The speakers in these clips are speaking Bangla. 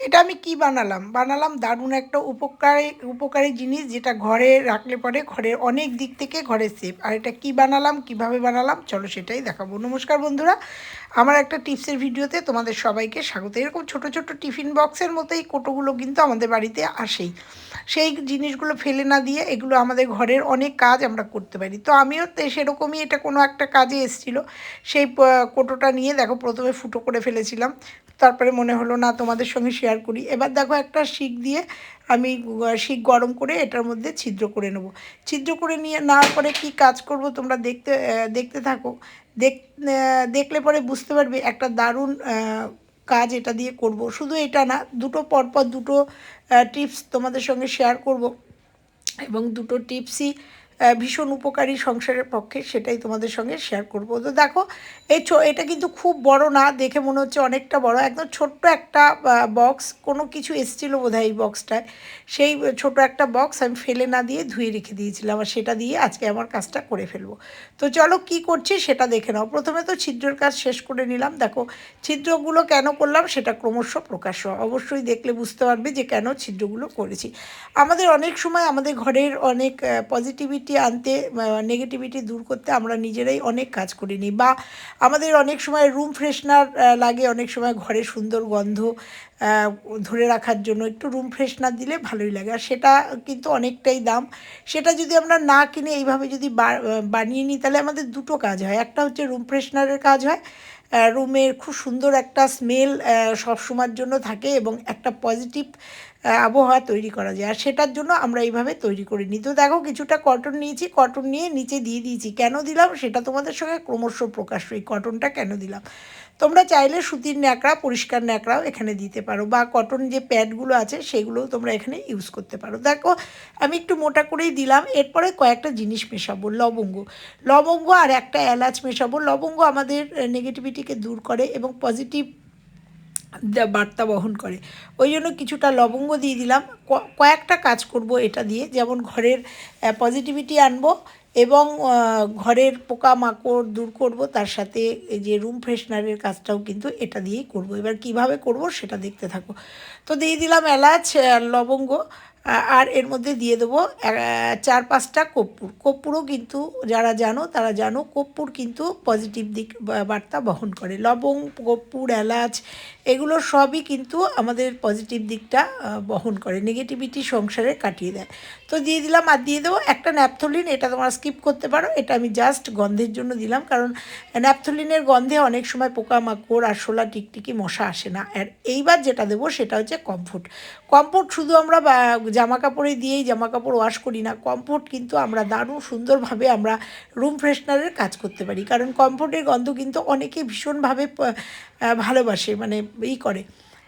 এটা আমি কি বানালাম? বানালাম দারুণ একটা উপকারী উপকারী জিনিস যেটা ঘরে রাখলে পরে ঘরের অনেক দিক থেকে ঘরে সেফ আর এটা কি বানালাম, কীভাবে বানালাম, চলো সেটাই দেখাবো। নমস্কার বন্ধুরা। আমার একটা টিপসের ভিডিওতে তোমাদের সবাইকে স্বাগত। এরকম ছোট ছোট টিফিন বক্সের মতো এই কোটোগুলো কিন্তু আমাদের বাড়িতে আসেই। সেই জিনিসগুলো ফেলে না দিয়ে এগুলো আমাদের ঘরের অনেক কাজ আমরা করতে পারি। তো আমিও সেরকমই এটা কোনো একটা কাজে এসেছিল। সেই কোটোটা নিয়ে দেখো প্রথমে ফুটো করে ফেলেছিলাম। তারপরে মনে হলো না তোমাদের সঙ্গে শেয়ার করি। এবার দেখো একটা শিক দিয়ে আমি শিক গরম করে এটার মধ্যে ছিদ্র করে নেব। ছিদ্র করে নিয়ে নেওয়ার পরে কি কাজ করব তোমরা দেখতে দেখতে থাকো। দেখ দেখলে পরে বুঝতে পারবে একটা দারুণ কাজ এটা দিয়ে করব। শুধু এটা না, দুটো পরপর দুটো টিপস তোমাদের সঙ্গে শেয়ার করব। এবং দুটো টিপসই ভীষণ উপকারী সংসারের পক্ষে সেটাই তোমাদের সঙ্গে শেয়ার করব। তো দেখো, এই এটা কিন্তু খুব বড় না, দেখে মনে হচ্ছে অনেকটা বড়। একদম ছোট্ট একটা বক্স কোনো কিছু এসেছিল বোধ এই বক্সটায় সেই ছোট একটা বক্স আমি ফেলে না দিয়ে ধুয়ে রেখে দিয়েছিলাম আর সেটা দিয়ে আজকে আমার কাজটা করে ফেলব। তো চলো কি করছি সেটা দেখে নাও। প্রথমে তো ছিদ্রের কাজ শেষ করে নিলাম। দেখো, ছিদ্রগুলো কেন করলাম সেটা ক্রমশ প্রকাশ্য অবশ্যই দেখলে বুঝতে পারবে যে কেন ছিদ্রগুলো করেছি। আমাদের অনেক সময় আমাদের ঘরের অনেক পজিটিভিটি আনতে নেগেটিভিটি দূর করতে আমরা নিজেরাই অনেক কাজ করে নিই বা আমাদের অনেক সময় রুম ফ্রেশনার লাগে, অনেক সময় ঘরে সুন্দর গন্ধ ধরে রাখার জন্য। একটু রুম ফ্রেশনার দিলে ভালোই লাগে। আর সেটা কিন্তু অনেকটাই দাম। সেটা যদি আমরা না কিনে এইভাবে যদি বানিয়ে নিই, তাহলে আমাদের দুটো কাজ হয়। একটা হচ্ছে রুম ফ্রেশনারের কাজ হয় রুমের খুব সুন্দর একটা স্মেল সবসময়ের জন্য থাকে এবং একটা পজিটিভ আবহাওয়া তৈরি করা যায়। আর সেটার জন্য আমরা এইভাবে তৈরি করে নিই তো দেখো, কিছুটা কটন নিয়েছি কটন নিয়ে নিচে দিয়ে দিয়েছি। কেন দিলাম? সেটা তোমাদের সঙ্গে ক্রমশ প্রকাশ এই কটনটা কেন দিলাম? তোমরা চাইলে সুতির ন্যাকড়া, পরিষ্কার ন্যাকড়াও এখানে দিতে পারো বা কটন যে প্যাডগুলো আছে সেগুলোও তোমরা এখানে ইউজ করতে পারো। দেখো, আমি একটু মোটা করেই দিলাম, এরপরে কয়েকটা জিনিস মেশাবো, লবঙ্গ। লবঙ্গ আর একটা এলাচ মেশাবো। লবঙ্গ আমাদের নেগেটিভিটিকে দূর করে এবং পজিটিভ বার্তা বহন করে। ওই জন্য কিছুটা লবঙ্গ দিয়ে দিলাম। কয়েকটা কাজ করব এটা দিয়ে। যেমন ঘরের পজিটিভিটি আনব এবং ঘরের পোকামাকড় দূর করব, তার সাথে এই যে রুম ফ্রেশনারের কাজটাও কিন্তু এটা দিয়েই করব। এবার কীভাবে করব সেটা দেখতে থাকো। তো দিয়ে দিলাম এলাচ লবঙ্গ আর এর মধ্যে দিয়ে দেবো চার পাঁচটা কর্পূর। কর্পূরও কিন্তু যারা জানো, তারা জানো, কর্পূর কিন্তু পজিটিভ দিক বার্তা বহন করে। লবঙ্গ, কর্পূর, এলাচ এগুলো সবই কিন্তু আমাদের পজিটিভ দিকটা বহন করে। নেগেটিভিটি সংসারে কাটিয়ে দেয়। তো দিয়ে দিলাম আর দিয়ে দেবো একটা ন্যাপথলিন, এটা তোমরা স্কিপ করতে পারো। এটা আমি জাস্ট গন্ধের জন্য দিলাম, কারণ ন্যাপথলিনের গন্ধে অনেক সময় পোকামাকড় আরশোলা টিকটিকি মশা আসে না। আর এইবার যেটা দেবো সেটা হচ্ছে কমফোর্ট কমফোর্ট শুধু আমরা জামা কাপড়ে দিয়েই জামা কাপড় ওয়াশ করি না কমফোর্ট কিন্তু আমরা দারুণ সুন্দরভাবে আমরা রুম ফ্রেশনারের কাজ করতে পারি। কারণ কমফোর্টের গন্ধ কিন্তু অনেকে ভীষণভাবে ভালোবাসে। মানে ই করে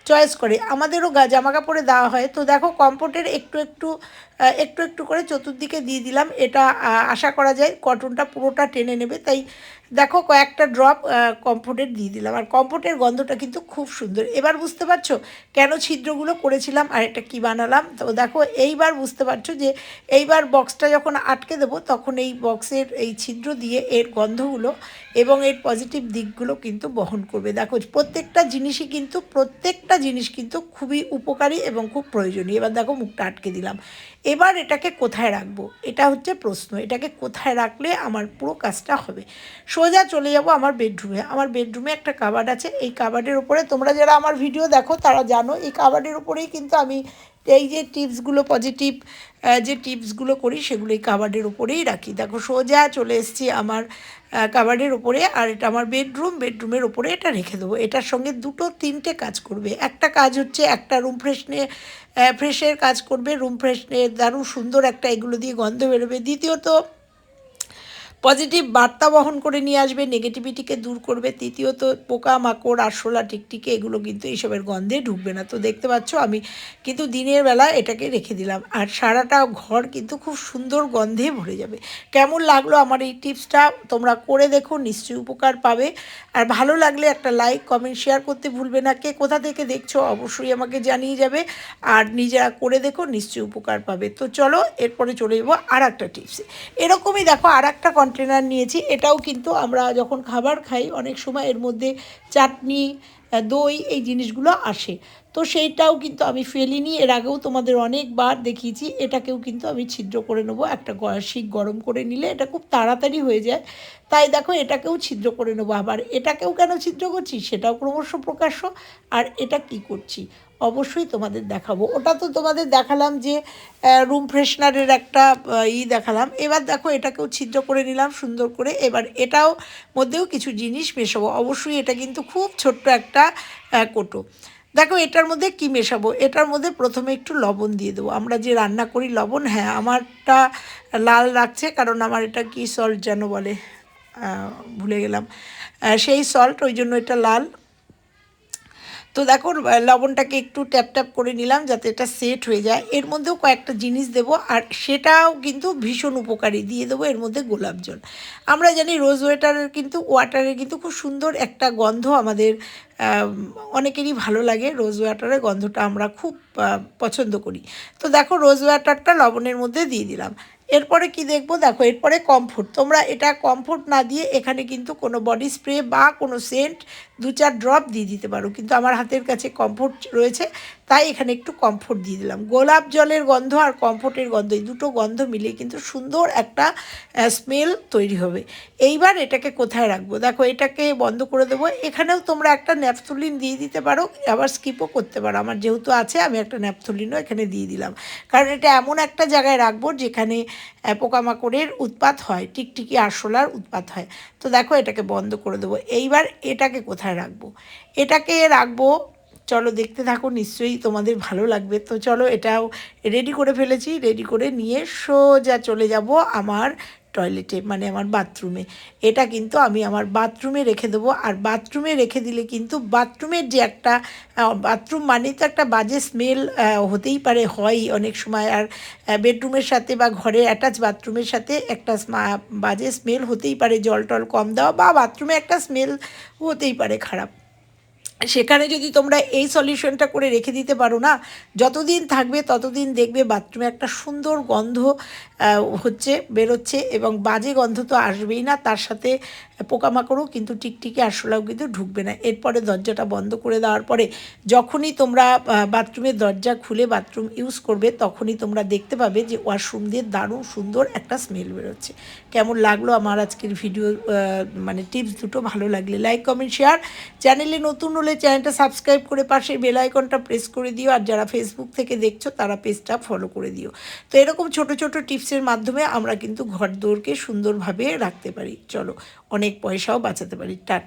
চয়েস করে। আমাদেরও গা জামা কাপড়ে দেওয়া হয়। তো দেখো, কম্পোর্টের একটু একটু একটু একটু করে চতুর্দিকে দিয়ে দিলাম। এটা আশা করা যায় কটনটা পুরোটা টেনে নেবে। তাই দেখো, কয়েকটা ড্রপ কমফোর্টের দিয়ে দিলাম। আর কমফোর্টের গন্ধটা কিন্তু খুব সুন্দর। এবার বুঝতে পারছ কেন ছিদ্রগুলো করেছিলাম আর এটা কী বানালাম? তো দেখো, এইবার বুঝতে পারছ যে এইবার বক্সটা যখন আটকে দেবো, তখন এই বক্সের এই ছিদ্র দিয়ে এর গন্ধগুলো এবং এর পজিটিভ দিকগুলো কিন্তু বহন করবে। দেখো, প্রত্যেকটা জিনিসই কিন্তু, প্রত্যেকটা জিনিস কিন্তু খুবই উপকারী এবং খুব প্রয়োজনীয়। এবার দেখো, মুখটা আটকে দিলাম। এবার এটাকে কোথায় রাখব? এটা হচ্ছে প্রশ্ন। এটাকে কোথায় রাখলে আমার পুরো কাজটা হবে? সোজা চলে যাব আমার বেডরুমে আমার বেডরুমে একটা কাবার্ড আছে। এই কাবার্ডের উপরে তোমরা যারা আমার ভিডিও দেখো, তারা জানো, এই কাবার্ডের উপরেই কিন্তু আমি এই যে টিপসগুলো পজিটিভ যে টিপসগুলো করি, সেগুলো এই কাবার্ডের উপরেই রাখি। দেখো, সোজা চলে এসেছি আমার কাবার্ডের উপরে, আর এটা আমার বেডরুম বেডরুমের উপরে এটা রেখে দেবো। এটার সঙ্গে দুটো, তিনটে কাজ করবে। একটা কাজ হচ্ছে একটা রুম ফ্রেশনে ফ্রেশের কাজ করবে। রুম ফ্রেশনে দারুণ সুন্দর একটা এগুলো দিয়ে গন্ধ বেরোবে। দ্বিতীয়ত পজিটিভ বার্তা বহন করে নিয়ে আসবে, নেগেটিভিটিকে দূর করবে, তৃতীয়ত পোকা মাকড় আরশোলা, টিকটিকি, এগুলো কিন্তু এইসবের গন্ধে ঢুকবে না। তো দেখতে পাচ্ছ, আমি কিন্তু দিনের বেলা এটাকে রেখে দিলাম। আর সারাটা ঘর কিন্তু খুব সুন্দর গন্ধে ভরে যাবে। কেমন লাগল আমার এই টিপসটা? তোমরা করে দেখো, নিশ্চয়ই উপকার পাবে। আর ভালো লাগলে একটা লাইক, কমেন্ট, শেয়ার করতে ভুলবে না। কে কোথা থেকে দেখছ অবশ্যই আমাকে জানিয়ে যাবে। আর নিজেরা করে দেখো, নিশ্চয়ই উপকার পাবে। তো চলো, এরপরে চলে যাব আর একটা টিপসে। এরকমই দেখো আর একটা কন্টেনার নিয়েছি, এটাও কিন্তু আমরা যখন খাবার খাই, অনেক সময় এর মধ্যে চাটনি দই এই জিনিসগুলো আসে। তো সেইটাও কিন্তু আমি ফেলিনি, এর আগেও তোমাদের অনেকবার দেখিয়েছি, এটাকেও কিন্তু আমি ছিদ্র করে নেব, একটা শিক গরম করে নিলে এটা খুব তাড়াতাড়ি হয়ে যায়। তাই দেখো, এটাকেও ছিদ্র করে নেব আবার। এটাকেও কেন ছিদ্র করছি? সেটাও ক্রমশ প্রকাশ্য, আর এটা কি করছি? অবশ্যই তোমাদের দেখাবো। ওটা তো তোমাদের দেখালাম যে রুম ফ্রেশনারের একটা ই দেখালাম। এবার দেখো, এটাকেও ছিদ্র করে নিলাম সুন্দর করে। এবার এটাও মধ্যেও কিছু জিনিস মেশাবো। অবশ্যই এটা কিন্তু খুব ছোট্ট একটা কোটো। দেখো, এটার মধ্যে কি মেশাবো? এটার মধ্যে প্রথমে একটু লবণ দিয়ে দেবো। আমরা যে রান্না করি লবণ হ্যাঁ আমারটা লাল রাখছে কারণ আমার এটা কি সল্ট যেন বলে ভুলে গেলাম। সেই সল্ট ওই জন্য এটা লাল। তো দেখো লবণটাকে একটু ট্যাপ ট্যাপ করে নিলাম যাতে এটা সেট হয়ে যায়। এর মধ্যেও কয়েকটা জিনিস দেবো, আর সেটাও কিন্তু ভীষণ উপকারী। দিয়ে দেবো এর মধ্যে গোলাপ জল। আমরা জানি রোজ ওয়াটারের কিন্তু ওয়াটারের কিন্তু খুব সুন্দর একটা গন্ধ আমাদের অনেকেরই ভালো লাগে। রোজ ওয়াটারের গন্ধটা আমরা খুব পছন্দ করি। তো দেখো রোজ ওয়াটারটা লবণের মধ্যে দিয়ে দিলাম। এরপরে কি দেখব? দেখো, এরপরে কমফোর্ট তোমরা এটা কমফোর্ট না দিয়ে এখানে কিন্তু কোনো বডি স্প্রে বা কোনো সেন্ট দু চার ড্রপ দিয়ে দিতে পারো, কিন্তু আমার হাতের কাছে কমফোর্ট রয়েছে, তাই এখানে একটু কমফোর্ট দিয়ে দিলাম। গোলাপ জলের গন্ধ আর কমফোর্টের গন্ধ, এই দুটো গন্ধ মিলিয়ে কিন্তু সুন্দর একটা স্মেল তৈরি হবে। এইবার এটাকে কোথায় রাখব? দেখো, এটাকে বন্ধ করে দেবো। এখানেও তোমরা একটা ন্যাপথুলিন দিয়ে দিতে পারো, আবার স্কিপও করতে পারো। আমার যেহেতু আছে, আমি একটা ন্যাপথুলিনও এখানে দিয়ে দিলাম। কারণ এটা এমন একটা জায়গায় রাখব, যেখানে পোকামাকড়ের উৎপাত হয়, টিকটিকি আরশোলার উৎপাত হয়। তো দেখো, এটাকে বন্ধ করে দেবো। এইবার এটাকে কোথায় রাখব। এটাকে রাখব। চলো দেখতে থাকো, নিশ্চয়ই তোমাদের ভালো লাগবে। তো চলো এটাও রেডি করে ফেলেছি রেডি করে নিয়ে সোজা চলে যাব আমার টয়লেটে মানে আমার বাথরুমে এটা কিন্তু আমি আমার বাথরুমে রেখে দেবো। আর বাথরুমে রেখে দিলে কিন্তু বাথরুমের যে একটা বাথরুম মানেই তো একটা বাজে স্মেল হতেই পারে হয় অনেক সময়। আর বেডরুমের সাথে বা ঘরে অ্যাটাচ বাথরুমের সাথে একটা বাজে স্মেল হতেই পারে, জল টল কম দেওয়া বা বাথরুমে একটা স্মেল হতেই পারে খারাপ। সেখানে যদি তোমরা এই সলিউশনটা করে রেখে দিতে পারো না, যতদিন থাকবে ততদিন দেখবে বাথরুমে একটা সুন্দর গন্ধ হচ্ছে, বেরোচ্ছে এবং বাজে গন্ধ তো আসবেই না, তার সাথে পোকামাকড়ও কিন্তু টিকটিকি আরশোলাও কিন্তু ঢুকবে না। এরপরে দরজাটা বন্ধ করে দেওয়ার পরে যখনই তোমরা বাথরুমের দরজা খুলে বাথরুম ইউজ করবে, তখনই তোমরা দেখতে পাবে যে ওয়াশরুম দিয়ে দারুণ সুন্দর একটা স্মেল বেরোচ্ছে। কেমন লাগল আমার আজকের ভিডিও মানে টিপস দুটো? ভালো লাগলে লাইক, কমেন্ট, শেয়ার। চ্যানেলে নতুন হলে চ্যানেলটা সাবস্ক্রাইব করে পাশে বেল আইকনটা প্রেস করে দিও। আর যারা ফেসবুক থেকে দেখছ, তারা পেজটা ফলো করে দিও। তো এরকম ছোট ছোট টিপসের মাধ্যমে আমরা কিন্তু ঘর দৌড়কে সুন্দরভাবে রাখতে পারি। চলো, অনেক পয়সাও বাঁচাতে পারি। টাটা।